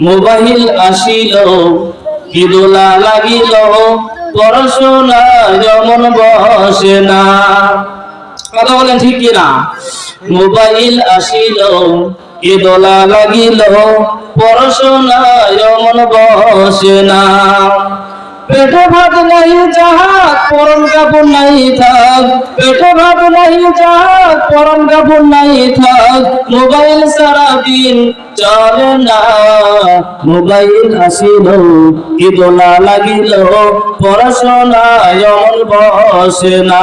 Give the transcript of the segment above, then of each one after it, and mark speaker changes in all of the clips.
Speaker 1: Mobile আসিল কি দোলা লাগিল, পড়াশোনা যেমন বসে না। কথা বলেন ঠিক কিনা? মোবাইল আসিল কি দোলা লাগিল, পড়াশোনা যেমন বসে না। পেটে ভাত নাই যাহাক পরম কাপড় নাই থাক। পেটে ভাত নাই যাহাক পরম কাপড় নাই থাক। মোবাইল সারা দিন চলে না। মোবাইল আসিল কি দোলা লাগিল পড়াশোনা এমন বসে না।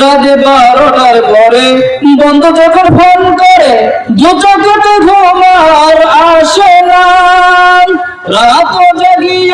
Speaker 1: রাতে বারোটার পরে বন্ধ যখন ফোন করে, দু চোখে ঘুমার আসে না। রাত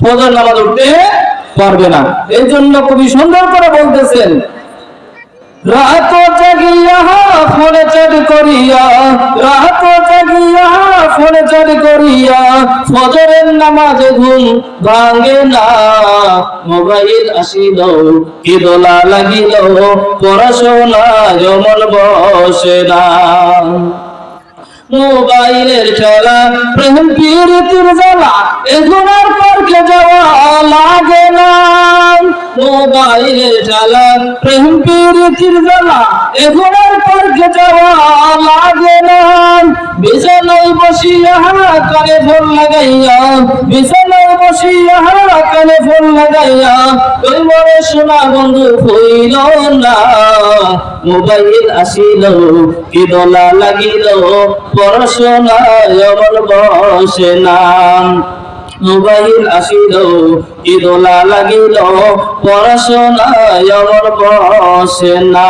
Speaker 1: ফজর নামাজ উঠতে পারবে না। এই জন্য কবি সুন্দর করে বলতেছেন, রাত জাগিয়া ফোনে চাট করিয়া, রাত জাগিয়া ফোনে চাট করিয়া, ফজরের নামাজে ঘুম ভাঙে না। মোবাইল আসিল কি দোলা লাগিল পড়াশোনা যেমন বসে না। মোবাইলের খেলা প্রেম পীড়িতির জ্বালা এখন আর পার্কে যাওয়া লাগে না। মোবাইলের খেলা প্রেম পীড়িতির জ্বালা এখন আর পার্কে যাওয়া লাগে না। বিছানায় বসিয়া কানে ফোন লাগাইয়া, বিছানায় বসিয়া কানে ফোন লাগাইয়া ওই মনে শোনা বন্ধু হইল না। মোবাইল আসিল কি দোলা লাগিল, পড়াশোনা এমন বসে না। মোবাইল আসিল কি দোলা লাগিল, পড়াশোনা বসে না।